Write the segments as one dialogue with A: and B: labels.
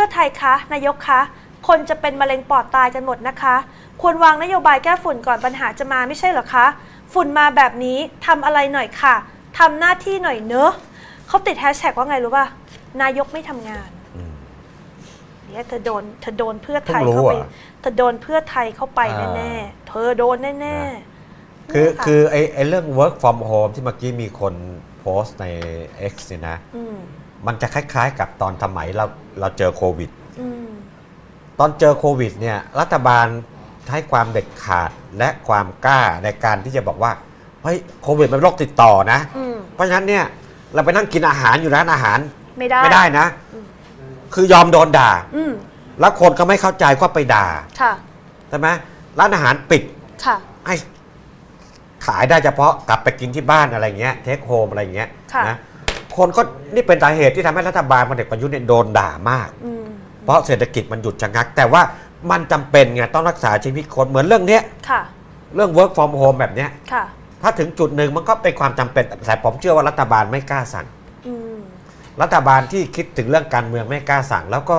A: พื่อไทยคะนายกคะ คนจะเป็นมะเร็งปอดตายกันหมดนะคะ ควรวางนโยบายแก้ฝุ่นก่อนปัญหาจะมาไม่ใช่เหรอคะ ฝุ่นมาแบบนี้ทำอะไรหน่อยค่ะทำหน้าที่หน่อยเนอะเขาติดแฮชแท็กว่าไงรู้ป่ะนายกไม่ทำงาน
B: อืม
A: เนี่ยเธอโดนเธอโดนเพื่อไทย
B: เพิ่งรู้
A: เข้าไป
B: เหรอ
A: เธอโดนเพื่อไทยเข้าไป
B: อ่า
A: แน่ๆเธอโดนแน่
B: นะ
A: ๆ
B: คือ
A: เนี่ยะ
B: คือไอ้ไอ้เรื่อง work from home ที่เมื่อกี้มีคนโพสต์ใน X เนี่ยนะ
A: ม
B: มันจะคล้ายๆ กับตอนสมัยเราเราเจอโควิด
A: อืม
B: ตอนเจอโควิดเนี่ยรัฐบาลให้ความเด็ดขาดและความกล้าในการที่จะบอกว่าเฮ้ยโควิดมันเป็นโรคติดต่อนะ
A: อืม
B: เพราะฉะนั้นเนี่ยเราไปนั่งกินอาหารอยู่ร้านอาหาร
A: ไม่ได้
B: ไม่ได้นะ คือยอมโดนด่า
A: อืม
B: แล้วคนก็ไม่เข้าใจก็ไปด่า
A: ค่ะ
B: ใช่ไหมร้านอาหารปิด
A: ค่ะ
B: ให้ขายได้เฉพาะกลับไปกินที่บ้านอะไรเงี้ยเทคโฮมอะไรเงี้ย
A: ค่ะ
B: นะ คนก็นี่เป็นสาเหตุที่ทำให้รัฐบาลพลเอกประยุทธ์เนี่ยโดนด่ามาก
A: อืม
B: เพราะเศรษฐกิจมันหยุดชะงัก แต่ว่ามันจำเป็นไงต้องรักษาชีวิตคนเหมือนเรื่องเนี้ย
A: ค่ะ
B: เรื่อง work from home แบบเนี้ย
A: ค่ะ
B: ถ้าถึงจุดหนึ่งมันก็เป็นความจำเป็นแต่ผมเชื่อว่ารัฐบาลไม่กล้าสั่ง
A: อืม
B: รัฐบาลที่คิดถึงเรื่องการเมืองไม่กล้าสั่ง แล้วก็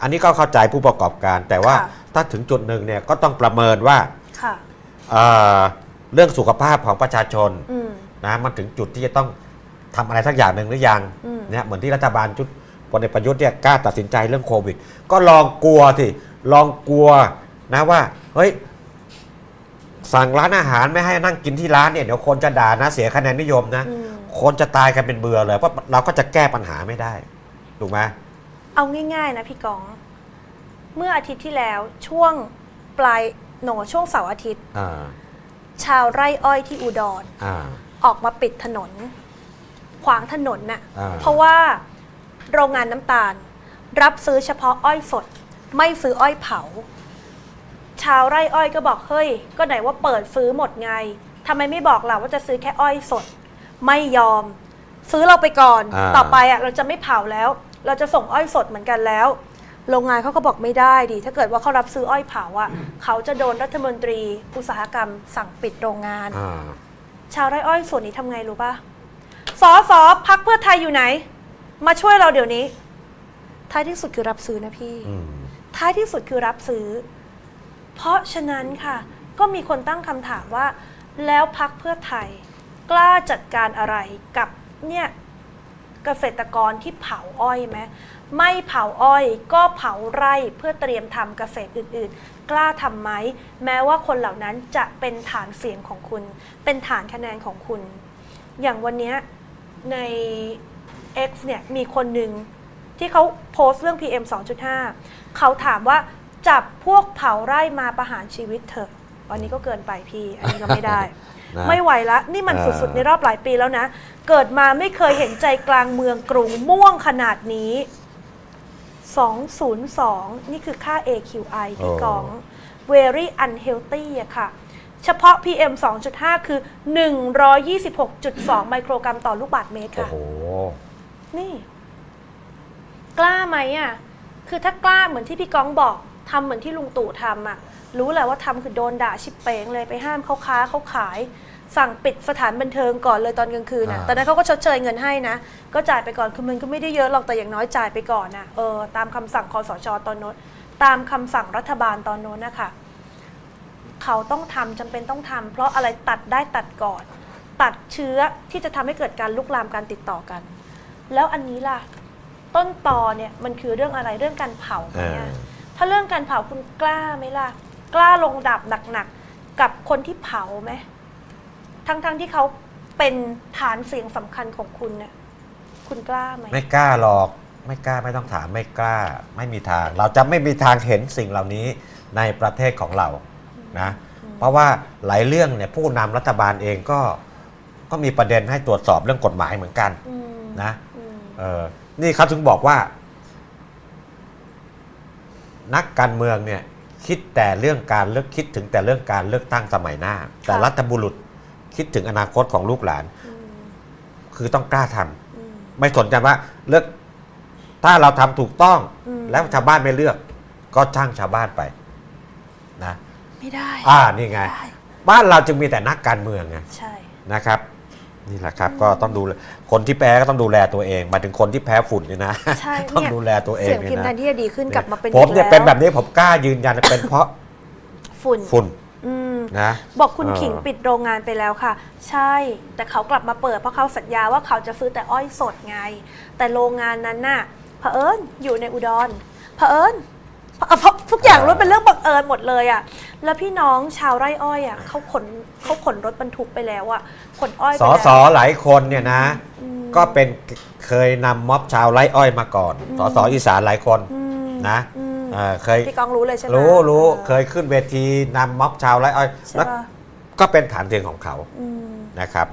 B: อันนี้ก็เข้าใจผู้ประกอบการ แต่ว่า
A: ค่ะ
B: ถ้าถึงจุดหนึ่งเนี่ยก็ต้องประเมินว่า
A: ค่ะ
B: เอ่อเรื่องสุขภาพของประชาชน
A: อืม
B: นะมันถึงจุดที่จะต้อง ทำอะไรสักอย่างหนึ่งหรือยัง
A: อืม
B: เนี่ยเหมือนที่รัฐบาลชุดพลเอกประยุทธ์เนี่ยกล้าตัดสินใจเรื่องโควิด ก็ลองกลัวสิลองกลัวนะว่าเฮ้ยสั่งร้านอาหารไม่ให้นั่งกินที่ร้านเนี่ยเดี๋ยวคนจะด่านะเสียคะแนนนิยมนะ
A: อืม
B: คนจะตายกันเป็นเบื่อเลยเพราะเราก็จะแก้ปัญหาไม่ได้ถูกไหม
A: เอาง่ายๆนะพี่กอง เมื่ออาทิตย์ที่แล้วช่วงปลายโหนช่วงเสาร์อาทิตย์
B: อ่า
A: ชาวไร่อ้อยที่อุดร
B: อ่า
A: ออกมาปิดถนน ขวางถนนน่ะ
B: อ่า
A: เพราะว่าโรงงานน้ำตาล รับซื้อเฉพาะอ้อยสด ไม่ซื้ออ้อยเผา ชาวไร่อ้อยก็บอกเฮ้ย ก็ไหนว่าเปิดซื้อหมดไงทำไมไม่บอกเราว่าจะซื้อแค่อ้อยสด ไม่ยอม ซื้อเราไปก่อน
B: อ่า
A: ต่อไปอะเราจะไม่เผาแล้ว เราจะส่งอ้อยสดเหมือนกันแล้ว โรงงานเขาก็บอกไม่ได้ดิถ้าเกิดว่าเขารับซื้ออ้อยเผาอะ เขาจะโดนรัฐมนตรีอุตสาหกรรมสั่งปิดโรงงาน
B: อ่า
A: ชาวไร่อ้อยส่วนนี้ทำไงรู้ป่ะ สอสอพักเพื่อไทยอยู่ไหน มาช่วยเราเดี๋ยวนี้ ท้ายที่สุดคือรับซื้อนะพี่
B: อืม
A: ท้ายที่สุดคือรับซื้อ เพราะฉะนั้นค่ะ ก็มีคนตั้งคำถามว่า แล้วพักเพื่อไทย กล้าจัดการอะไรกับเนี่ยเกษตรกรที่เผาอ้อยไหมไม่เผาอ้อยก็เผาไร่เพื่อเตรียมทำเกษตรอื่นๆ กล้าทำไหมแม้ว่าคนเหล่านั้นจะเป็นฐานเสียงของคุณ เป็นฐานคะแนนของคุณ อย่างวันเนี้ย ใน X เนี่ยมีคนหนึ่งที่เขาโพสต์เรื่อง PM 2.5 เขาถามว่าจับพวกเผาไร่มาประหารชีวิตเถอะวันนี้ก็เกินไปพี่ อันนี้ก็ไม่ได้
B: นะ
A: ไม่ไหวละ นี่มัน
B: เออ
A: สุดๆ ในรอบหลายปีแล้วนะ เกิดมาไม่เคยเห็นใจกลางเมืองกรุงม่วงขนาดนี้ 202 นี่คือค่า AQI ที่กอง very unhealthy อะค่ะ เฉพาะ PM 2.5 คือ 126.2 ไมโครกรัมต่อลูกบาศก์เมตร
B: โอ้
A: ค่ะ
B: โห
A: นี่ กล้าไหมอะ คือถ้ากล้าเหมือนที่พี่ก้องบอกทำเหมือนที่ลุงตู่ทำอะ รู้แหละว่าทำคือโดนด่าชิบเป้งเลยไปห้ามเขาค้าเขาขาย สั่งปิดสถานบันเทิงก่อนเลยตอนกลางคืนนะ
B: อ่า
A: ตอนนั้นเขาก็ชดเชยเงินให้นะ ก็จ่ายไปก่อนคือมันก็ไม่ได้เยอะหรอกแต่อย่างน้อยจ่ายไปก่อนนะเออตามคำสั่งคอสชตอนโน้นตามคำสั่งรัฐบาลตอนโน้นนะคะ เขาต้องทำจำเป็นต้องทำเพราะอะไรตัดได้ตัดก่อน ตัดเชื้อที่จะทำให้เกิดการลุกลามการติดต่อกัน แล้วอันนี้ล่ะ ต้นตอเนี่ยมันคือเรื่องอะไรเรื่องการเผาไหมอะ
B: เออ
A: ถ้าเรื่องการเผาคุณกล้าไหมล่ะ กล้าลงดับหนักๆกับคนที่เผาไหมทั้งๆที่เขาเป็นฐานเสียงสำคัญของคุณเนี่ยคุณกล้าไหม
B: ไม่กล้าหรอกไม่กล้าไม่ต้องถามไม่กล้า ไม่มีทาง เราจะไม่มีทางเห็นสิ่งเหล่านี้ในประเทศของเรา นะเพราะว่าหลายเรื่องเนี่ยผู้นำรัฐบาลเองก็ก็มีประเด็นให้ตรวจสอบเรื่องกฎหมายเหมือนกัน
A: อืม
B: นะ
A: อืม
B: เออนี่เขาถึงบอกว่า นักการเมืองเนี่ยคิดแต่เรื่องการเลือกคิดถึงแต่เรื่องการเลือกตั้งสมัยหน้า แต่รัฐบุรุษคิดถึงอนาคตของลูกหลาน
A: อืม
B: คือต้องกล้าทำ
A: อืม
B: ไม่สนใจว่าเลือกถ้าเราทำถูกต้อง
A: อืม
B: แล้วชาวบ้านไม่เลือก ก็ช่างชาวบ้านไป นะ
A: ไม่ได้
B: อ่านี่ไง
A: ได้
B: บ้านเราจึงมีแต่นักการเมืองไง
A: ใช่
B: นะครับ นี่แหละครับก็ต้องดูแลคนที่แพ้ก็ต้องดูแลตัวเองหมายถึงคนที่แพ้ฝุ่นเนี่ยนะ
A: ใช่
B: ต้อง
A: เนี่ย
B: ดูแลตัวเอง
A: เสียง
B: เนี่
A: พิม
B: ย
A: พ์แท
B: นะ
A: นที่จะดีขึ้นกลับมาเป็น
B: ผมเนี่ย
A: อีก
B: เป็นแบ
A: ล้ว
B: บนี้ผมกล้ายืนยันเป็นเพราะ
A: ฝุ่น
B: ฝุ่น
A: อืม
B: นะ
A: บอกคุณ
B: เออ
A: ขิงปิดโรงงานไปแล้วค่ะ ใช่ แต่เขากลับมาเปิดเพราะเขาสัญญาว่าเขาจะซื้อแต่อ้อยสดไง แต่โรงงานนั้นน่ะเผอิญอยู่ในอุดรเผอิญ เผเพราะทุกอย่างล้วนเป็นเรื่องบังเอิญหมดเลยอะแล้วพี่น้องชาวไร่อ้อยอะเขาขนเขาขนรถบรรทุกไปแล้วอะขนอ้อยไป
B: สอ
A: แล้ว
B: สอหลายคนเนี่ยนะ
A: อืม
B: ก็เป็นเคยนำม็อบชาวไร่อ้อยมาก่อน
A: อืม
B: สอสออีสานหลายคน
A: อืม
B: นะ
A: อืม
B: เอ่อเคย
A: พี่กองรู้เลยใช่ไหม
B: รู้รู้
A: ออ
B: เคยขึ้นเวทีนำม็อบชาวไร่อ้อย
A: ใช่
B: แล้ว
A: ปะ
B: ก็เป็นฐานเสียงของเขา
A: อืม
B: นะครับ